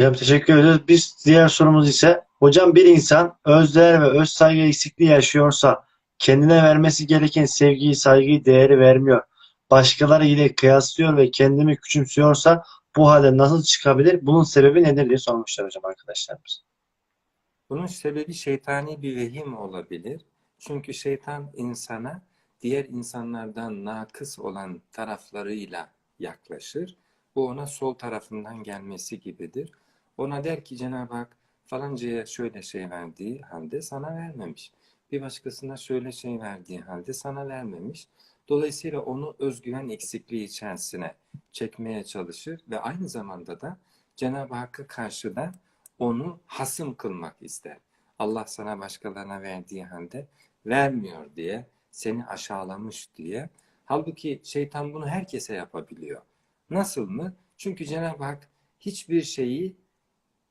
Hocam teşekkür ederiz. Biz diğer sorumuz ise hocam bir insan özdeğer ve öz saygı eksikliği yaşıyorsa kendine vermesi gereken sevgiyi, saygıyı, değeri vermiyor. Başkaları ile kıyaslıyor ve kendini küçümsüyorsa bu halde nasıl çıkabilir? Bunun sebebi nedir diye sormuşlar hocam arkadaşlarımız. Bunun sebebi şeytani bir vehim olabilir. Çünkü şeytan insana diğer insanlardan nakıs olan taraflarıyla yaklaşır. Bu ona sol tarafından gelmesi gibidir. Ona der ki Cenab-ı Hak falancaya şöyle şey verdiği halde sana vermemiş. Bir başkasına şöyle şey verdiği halde sana vermemiş. Dolayısıyla onu özgüven eksikliği içerisine çekmeye çalışır ve aynı zamanda da Cenab-ı Hakk'a karşı da onu hasım kılmak ister. Allah sana başkalarına verdiği halde vermiyor diye, seni aşağılamış diye. Halbuki şeytan bunu herkese yapabiliyor. Nasıl mı? Çünkü Cenab-ı Hak hiçbir şeyi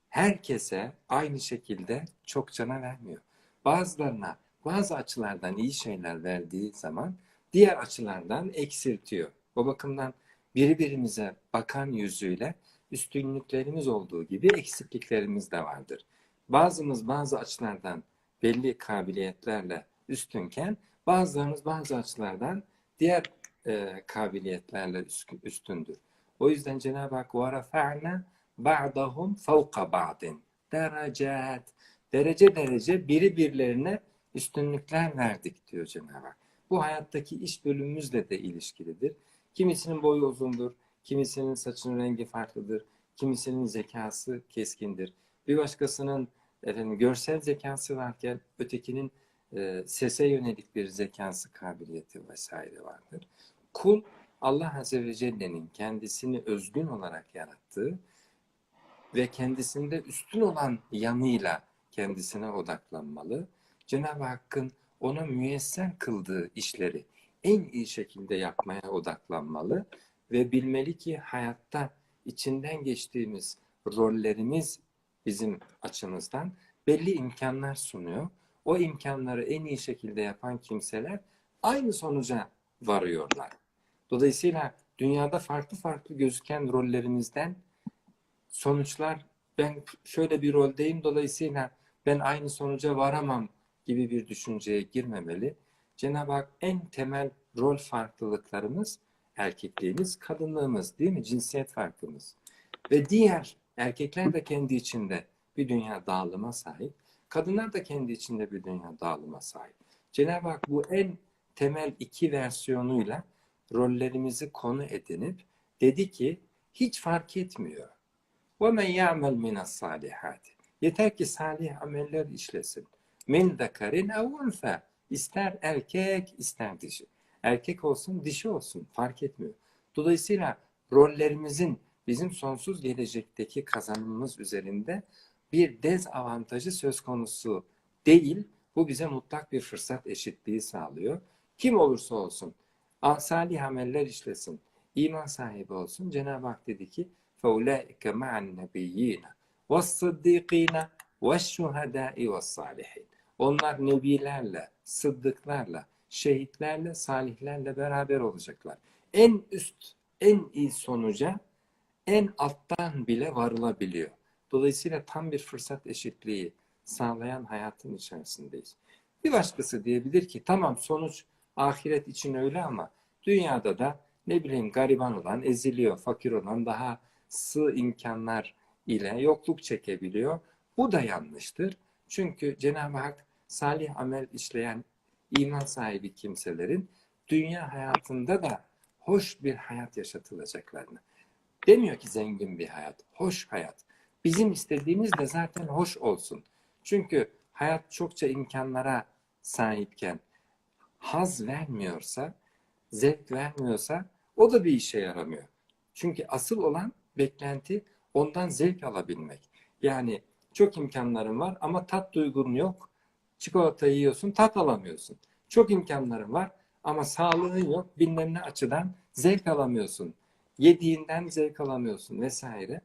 herkese aynı şekilde çok cana vermiyor. Bazılarına bazı açılardan iyi şeyler verdiği zaman diğer açılardan eksiltiyor. O bakımdan birbirimize bakan yüzüyle üstünlüklerimiz olduğu gibi eksikliklerimiz de vardır. Bazımız bazı açılardan belli kabiliyetlerle üstünken bazılarımız bazı açılardan diğer e, kabiliyetlerle üstündür. O yüzden Cenab-ı Hak وَرَفَعْنَا ba'dahum fawqa ba'din derecet derece derece biri birilerine üstünlükler verdik diyor Cenab-ı Hak. Bu hayattaki iş bölümümüzle de ilişkilidir. Kimisinin boyu uzundur, kimisinin saçının rengi farklıdır, kimisinin zekası keskindir. Bir başkasının efendim, görsel zekası varken ötekinin e, sese yönelik bir zekası, kabiliyeti vesaire vardır. Kul Allah Azze ve Celle'nin kendisini özgün olarak yarattığı ve kendisinde üstün olan yanıyla kendisine odaklanmalı. Cenab-ı Hakk'ın ona müyesser kıldığı işleri en iyi şekilde yapmaya odaklanmalı ve bilmeli ki hayatta içinden geçtiğimiz rollerimiz bizim açımızdan belli imkanlar sunuyor. O imkanları en iyi şekilde yapan kimseler aynı sonuca varıyorlar. Dolayısıyla dünyada farklı farklı gözüken rollerimizden sonuçlar ben şöyle bir roldeyim dolayısıyla ben aynı sonuca varamam gibi bir düşünceye girmemeli. Cenab-ı Hak en temel rol farklılıklarımız erkekliğimiz, kadınlığımız değil mi? Cinsiyet farkımız. Ve diğer erkekler de kendi içinde bir dünya dağılıma sahip. Kadınlar da kendi içinde bir dünya dağılıma sahip. Cenab-ı Hak bu en temel iki versiyonuyla rollerimizi konu edinip dedi ki hiç fark etmiyor. Ve men ya'mel mine salihati. Yeter ki salih ameller işlesin. Min dakarin ev unfe. İster erkek, ister dişi. Erkek olsun, dişi olsun fark etmiyor. Dolayısıyla rollerimizin bizim sonsuz gelecekteki kazanımımız üzerinde bir dezavantajı söz konusu değil. Bu bize mutlak bir fırsat eşitliği sağlıyor. Kim olursa olsun, salih ameller işlesin, iman sahibi olsun. Cenab-ı Hak dedi ki, فَاُولَٰئِكَ مَعَ النَّبِيِّينَ وَالصِّدِّقِينَ وَالشُّهَدَاءِ وَالصَّالِحِينَ Onlar nebilerle, sıddıklarla, şehitlerle, salihlerle beraber olacaklar. En üst, en iyi sonuca en alttan bile varılabiliyor. Dolayısıyla tam bir fırsat eşitliği sağlayan hayatın içerisindeyiz. Bir başkası diyebilir ki tamam sonuç ahiret için öyle ama dünyada da ne bileyim gariban olan, eziliyor, fakir olan daha sığ imkanlar ile yokluk çekebiliyor. Bu da yanlıştır. Çünkü Cenab-ı Hak salih amel işleyen iman sahibi kimselerin dünya hayatında da hoş bir hayat yaşatılacaklarını. Demiyor ki zengin bir hayat, hoş hayat. Bizim istediğimiz de zaten hoş olsun. Çünkü hayat çokça imkanlara sahipken haz vermiyorsa, zevk vermiyorsa o da bir işe yaramıyor. Çünkü asıl olan beklenti ondan zevk alabilmek. Yani çok imkanların var ama tat duygun yok. Çikolata yiyorsun, tat alamıyorsun. Çok imkanların var ama sağlığın yok. Bilmem ne açıdan zevk alamıyorsun. Yediğinden zevk alamıyorsun vesaire.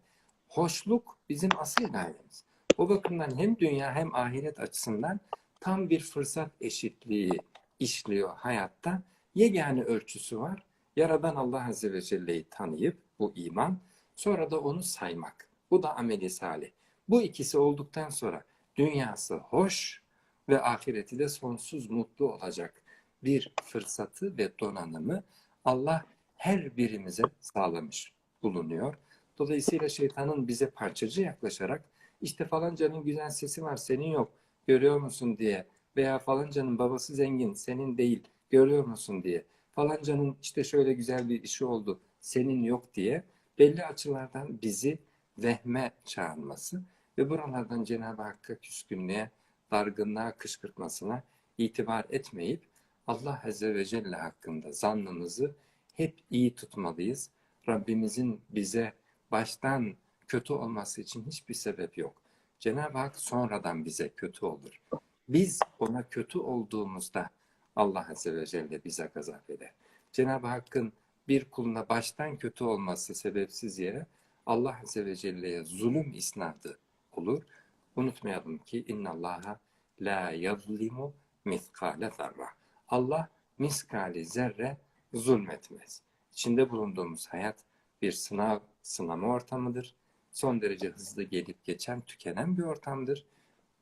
Hoşluk bizim asıl gayemiz. O bakımdan hem dünya hem ahiret açısından tam bir fırsat eşitliği işliyor hayatta. Yegane ölçüsü var. Yaradan Allah Azze ve Celle'yi tanıyıp bu iman, sonra da onu saymak. Bu da ameli salih. Bu ikisi olduktan sonra dünyası hoş ve ahireti de sonsuz mutlu olacak bir fırsatı ve donanımı Allah her birimize sağlamış bulunuyor. Dolayısıyla şeytanın bize parçacı yaklaşarak işte falancanın güzel sesi var senin yok görüyor musun diye veya falancanın babası zengin senin değil görüyor musun diye falancanın işte şöyle güzel bir işi oldu senin yok diye belli açılardan bizi vehme çağırması ve buralardan Cenab-ı Hakk'a küskünlüğe, dargınlığa, kışkırtmasına itibar etmeyip Allah Azze ve Celle hakkında zannımızı hep iyi tutmalıyız. Rabbimizin bize baştan kötü olması için hiçbir sebep yok. Cenab-ı Hak sonradan bize kötü olur. Biz ona kötü olduğumuzda Allah Azze ve Celle bize gazap eder. Cenab-ı Hakk'ın bir kuluna baştan kötü olması sebepsiz yere Allah Azze ve Celle'ye zulüm isnadı olur. Unutmayalım ki innallaha la yazlimu miskale zarra. Allah miskali zerre zulmetmez. İçinde bulunduğumuz hayat bir sınav, sınama ortamıdır. Son derece hızlı gelip geçen, tükenen bir ortamdır.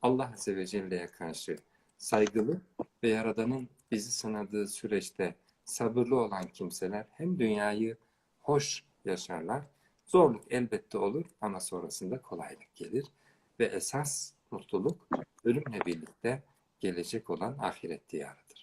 Allah Azze ve Celle'ye karşı saygılı ve Yaradan'ın bizi sınadığı süreçte sabırlı olan kimseler hem dünyayı hoş yaşarlar, zorluk elbette olur ama sonrasında kolaylık gelir ve esas mutluluk ölümle birlikte gelecek olan ahiret diyarıdır.